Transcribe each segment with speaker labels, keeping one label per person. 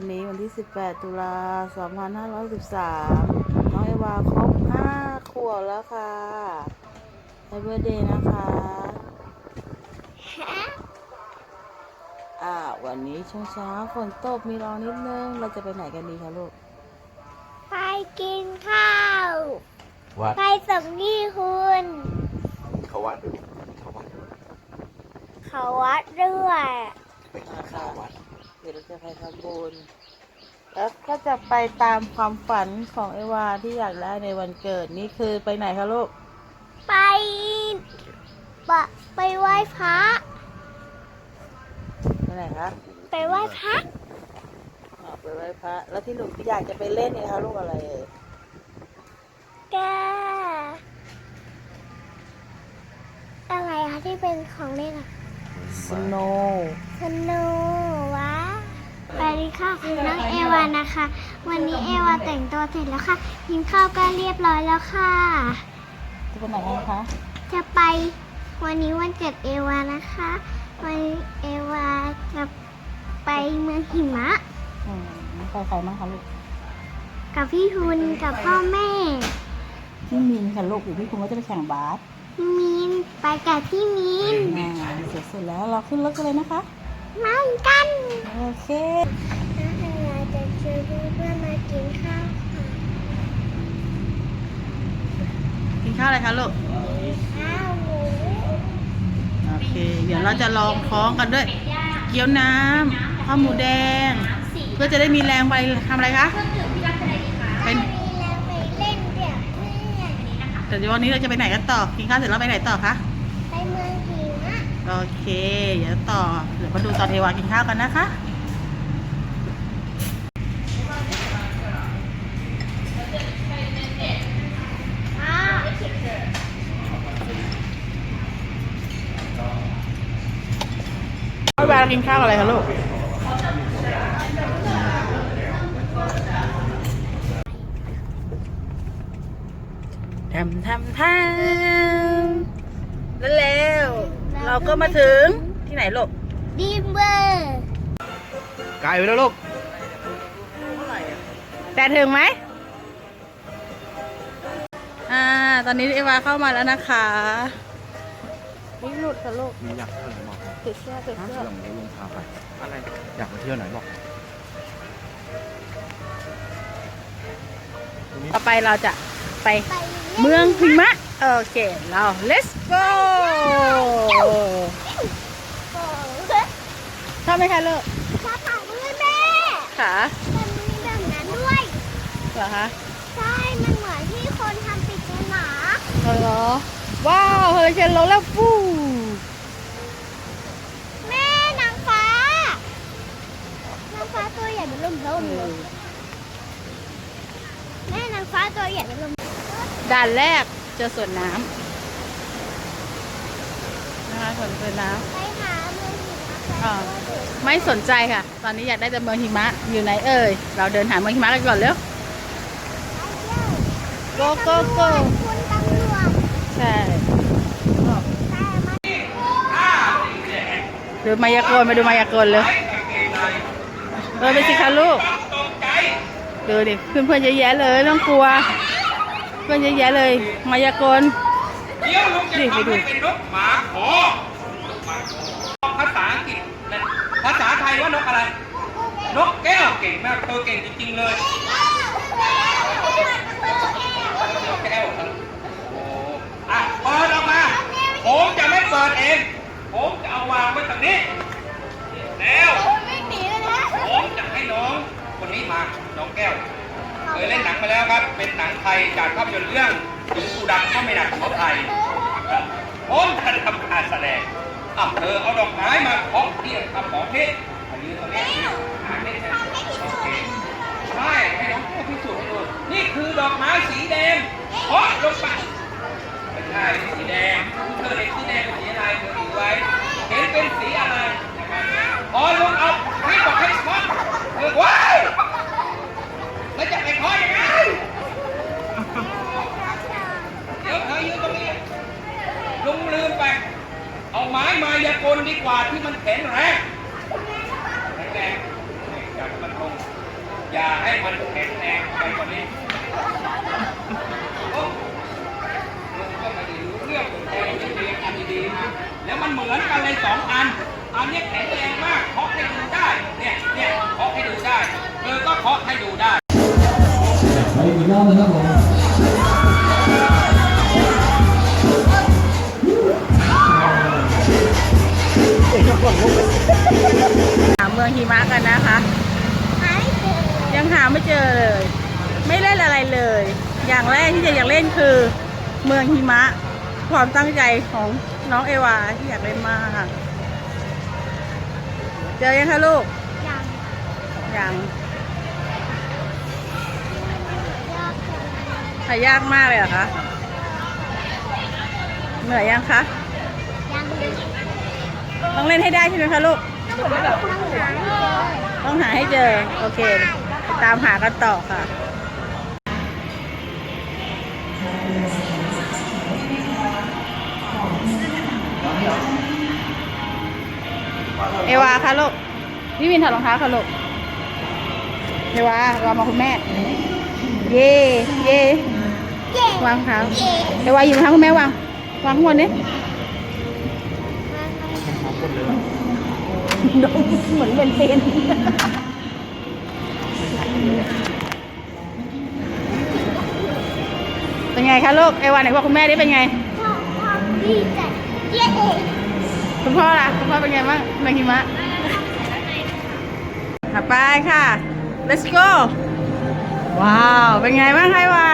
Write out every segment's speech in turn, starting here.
Speaker 1: วันนี้วันที่ 18 ตุลา 2513 น้องเอวาครบ 5 ขวบแล้วค่ะแฮปปี้เดย์นะคะอ่าวันนี้ช่วงเช้าฝนตกมีร้อนนิดนึง เราจะไปไหนกันดีคะลูก
Speaker 2: ไปกินข้าว
Speaker 3: วัด
Speaker 2: ไปส่งที่คุณ
Speaker 3: เขาวัดเขาวัด
Speaker 2: เขาวัดด้วย
Speaker 3: ไปกินข้าววัด
Speaker 1: เดี๋ยวเราจะไปทำบุญแล้วก็จะไปตามความฝันของเอวาที่อยากได้ในวันเกิดนี่คือไปไหนคะลูก
Speaker 2: ไปปะไปไหว้พระ
Speaker 1: ไปไหนคะ
Speaker 2: ไปไหว้พระ
Speaker 1: อ๋อไปไหว้พระ แล้วที่หนูอยากจะไปเล่นเนี่ยคะลูกอะไรเอ่ย
Speaker 2: แกอะไรคะที่เป็นของเล่นอะ
Speaker 1: สโนว์
Speaker 2: สนุวะ สวัสดีค่ะ น้องเอวานะคะ วันนี้เอวาแต่งตัวเสร็จแล้วค่ะ กินข้าวก็เรียบร้อยแล้วค่ะ
Speaker 1: จะไปไหนกันคะ
Speaker 2: จะไปวันนี้วันเกิดเอวานะคะ วันนี้เอวาจะไปเมืองหิมะ
Speaker 1: อืมไปใครบ้างคะลูก
Speaker 2: กับพี่ทุนกับพ่อแม่
Speaker 1: พี่มินค่ะลูกอยู่พี่คุณก็จะไปแข่งบาส
Speaker 2: พี่มีนไปกับพี่มีน
Speaker 1: อ่าเสร็จเสร็จแล้วเราขึ้นรถกันเลยนะคะ
Speaker 2: มากัน
Speaker 1: โอเค
Speaker 2: น้าเอวาจะชวนเพื่อนๆมากินข้าวค่ะ
Speaker 1: กินข้าวอะไรคะลูก
Speaker 2: ข้าวหมู
Speaker 1: โอเค เดี๋ยวเราจะลองท้องกันด้วย เกี๊ยวน้ำข้าวหมูแดง เพื่อจะได้มีแรงไปทำอะไรคะ เป็น
Speaker 2: มีแล้วไปเล่นเดี๋ยวเพื่อน
Speaker 1: แต่เดี๋ยววันนี้เราจะไปไหนกันต่อ กินข้าวเสร็จแล้วไปไหนต่อคะ
Speaker 2: ไปเมืองหิมะ
Speaker 1: โอเค เดี๋ยวต่อ เดี๋ยวมาดูตอนเอวากินข้าวกันนะคะ
Speaker 2: อ้าวา
Speaker 1: กินข้าวอะไรคะลูกทำทำทำแล้วแล้ว เราก็มาถึงที่ไหนลูก
Speaker 2: ดีมเบอร์
Speaker 3: ไกลไปแล้วลูก
Speaker 1: แต่ถึงไหมอ่า ตอนนี้เอวาเข้ามาแล้วนะคะนี่หลุดค่ะลูก
Speaker 3: มีอยากเที่ยวไหนบอก
Speaker 1: ติดเสื้อติดเสื้อ
Speaker 3: ลงเดี๋ยวลุงพาไปอะไรอยากมาเที่ยวไหนบอก
Speaker 1: ต่อไปเราจะ ไป
Speaker 2: ไป
Speaker 1: เมืองหิมะ โอเค เรา let's go ชอบไหมคะลูก
Speaker 2: ชอบถ่ายด้วยแม่
Speaker 1: ค่ะ
Speaker 2: มันมีแบบนั้นด้วย
Speaker 1: เหรอคะ
Speaker 2: ใช่ มันเหมือนที่คนทำปริศนา
Speaker 1: เหรอ ว้าวเฮอริเคนลงแล้วฟู
Speaker 2: แม่นางฟ้านางฟ้าตัวใหญ่เป็นลมลมเลยแม่นาง ฟ้าตัวใหญ่เป็นลม
Speaker 1: ด่านแรกเจอสวนน้ำนะคะสวนสวนน้
Speaker 2: ไปหาเมืองหิมะ
Speaker 1: อ่าำไม่สนใจค่ะ ตอนนี้อยากได้แต่เมืองหิมะอยู่ไหนเอ่ย เราเดินหาเมืองหิมะกันก่อนเร็ว โกโกโก
Speaker 2: คุณตำรวจ
Speaker 1: ใช่
Speaker 2: แต่มัน
Speaker 1: ดูมายากลมาดูมายากลเลยเดินไปสิคะลูก ดูดิเพื่อนเพื่อนๆเยอะแยะเลยไม่ต้องกลัว เพื่อนเยอะแยะเลย มายากล
Speaker 4: เดี๋ยวลุงจะ
Speaker 1: นี่ไป
Speaker 4: ทำ
Speaker 1: ดู
Speaker 4: ให้เป็นนกหมาขอภาษาอังกฤษนะภาษาไทยว่านกอะไร นกแก้วเก่งมากเธอเก่งจริงๆเลย น
Speaker 2: หนั
Speaker 4: งมาแล้วครับ เป็นหนังไทยจากภาพยนตร์เรื่องถึงกูดังก็ไม่หนักของไทยผมจะทำการแสดงอะเธอเอาดอกไม้มาเคาะที่ทำของนี้มายืนตรงนี้หาไม่ใช่ใช่ให้น้องแก้วพิสูจน์ให้ดูนี่คือดอกไม้สีแดงเคาะลงไปไม่ใช่สีแดงเธอเห็นสีแดงเป็นสีอะไรเธอดูไว้เห็นเป็นสีอะไรพอลงเอาให้บอกให้เคาะเออว้ายแล้วจะไปเคาะยังไง เดี๋ยวเธอยืนตรงนี้ ลุงลืมไป เอาไม้มายากลดีกว่าที่มันแข็งแรงแข็งแรงจามันลงอย่าให้มันแข็งแรงไปกว่านี้ลุงก็ไม่ได้รู้เรื่องของแกจะเรีอันดีๆแล้วมันเหมือนกันเลยสองอัน อันนี้แข็งแรงมากเคาะให้ดูได้ เนี่ยเนี่ยเคาะให้ดูได้เธอก็เคาะให้ดูได้
Speaker 5: ไปอีกรอบนะครับผม
Speaker 1: องหิมะกันนะคะ
Speaker 2: หายเจอ
Speaker 1: ยังหาไม่เจอเลย ไม่เล่นอะไรเลย อย่างแรกที่จะอยากเล่นคือ เมืองหิมะ ความตั้งใจของน้องเอวาที่อยากเล่นมากเจอยังคะลูก
Speaker 2: ยัง
Speaker 1: ยัง
Speaker 2: ยากจัง
Speaker 1: หายากมากเลยเหรอคะ เหนื่อยยังคะ
Speaker 2: ยังเลย
Speaker 1: ต้องเล่นให้ได้ใช่ไหมคะลูก
Speaker 2: ต้องหาให้เจอ
Speaker 1: ต้องหาให้เจอ โอเค ตามหากันต่อค่ะเอวาค่ะลูกพี่วินถอดรองเท้าค่ะลูกเอวาเรามาคุณแม่ เย่
Speaker 2: เย่
Speaker 1: วางเท้า
Speaker 2: เย้
Speaker 1: เอวาหยิบรองเท้าคุณแม่วางวางข้างบนนี้ ดมเหมือนเป็นเป็นเป็นไงคะลูกเอวาไหนบอกคุณแม่ได้เป็นไง
Speaker 2: ชอบความดีใจเย้
Speaker 1: คุณพ่อล่ะ คุณพ่อเป็นไงบ้างในหิมะขับไปค่ะ let's go ว้าว เป็นไงบ้างคะไอวา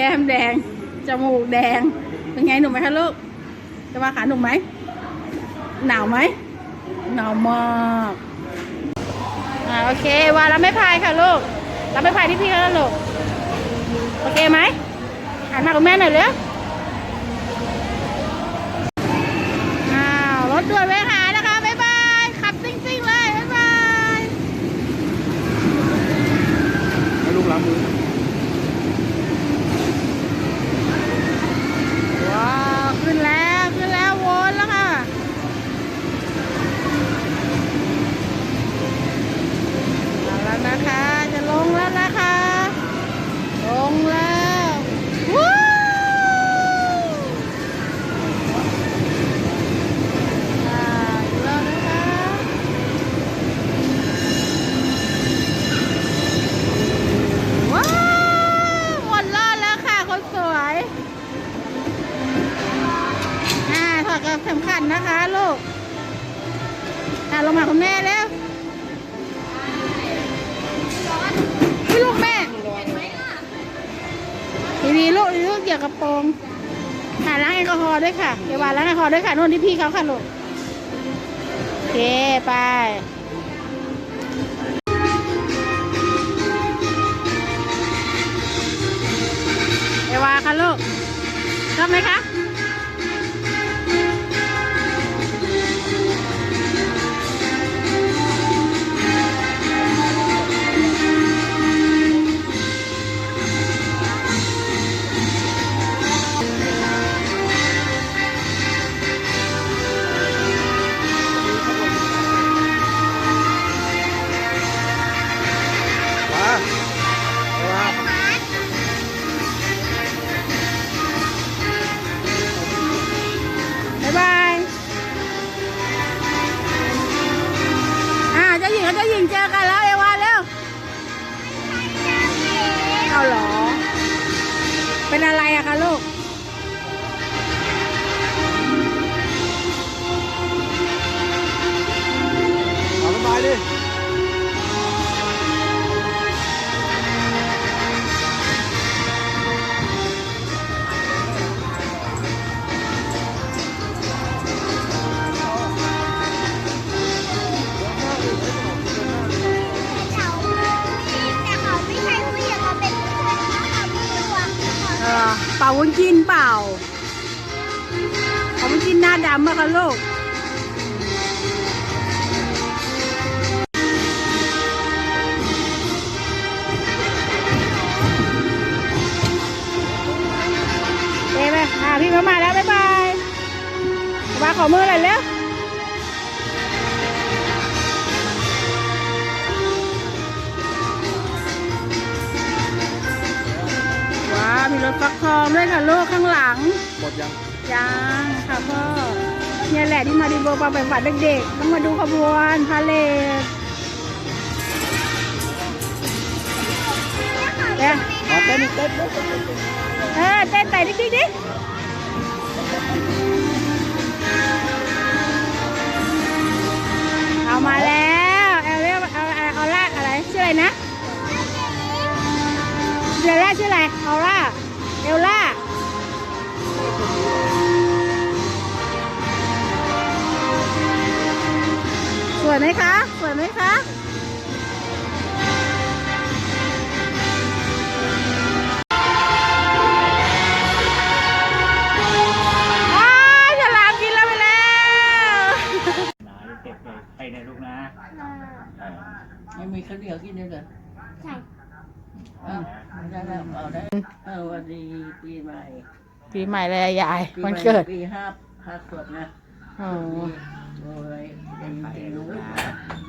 Speaker 1: แก้มแดง จมูกแดง เป็นไงหนุ่มไหมคะลูก จะมาขาหนุ่มไหม หนาวไหม หนาวมากอ่าโอเควาแล้วไม่พายค่ะลูกรับไม่พายที่พี่เขาแล้วลูก โอเคไหมหันมากับแม่หน่อยเร็ว เขานล้างแอด้วยค่ะนู่นที่พี่เขาค่ะลูกโอเคไปเอวาค่ะลูกชอบไหมคะ
Speaker 3: มา
Speaker 2: ขอ
Speaker 1: มือหน่อยเร็วว้าวมีรถฟักทองด้วยค่ะลูกข้างหลัง
Speaker 3: หมดยัง
Speaker 1: ยังค่ะพ่อเนี่ยแหละที่มาดีโบปาไปฝันเด็กๆต้องมาดูขบวนพาเลทเอ๊ะ
Speaker 3: มาเต้นเต้นเต้นเต้นเต้น
Speaker 1: เออเต้นไต่ดิ๊กดิ๊กดิ๊ก มาแล้วเอลเรียกเอาเอาเอล่าอะไรชื่ออะไรนะเดลล่าชื่ออะไรเอาล่าเอลล่าสวยไหมคะ สวยไหมคะ ไวั
Speaker 6: น
Speaker 7: ดีปีใหม่
Speaker 1: ปีใหม่เลยยายวันเกิด
Speaker 7: ปีห้าห้าขวบนะ
Speaker 1: อ๋อ
Speaker 7: โอ้ยเป็นเด็กรู้นะ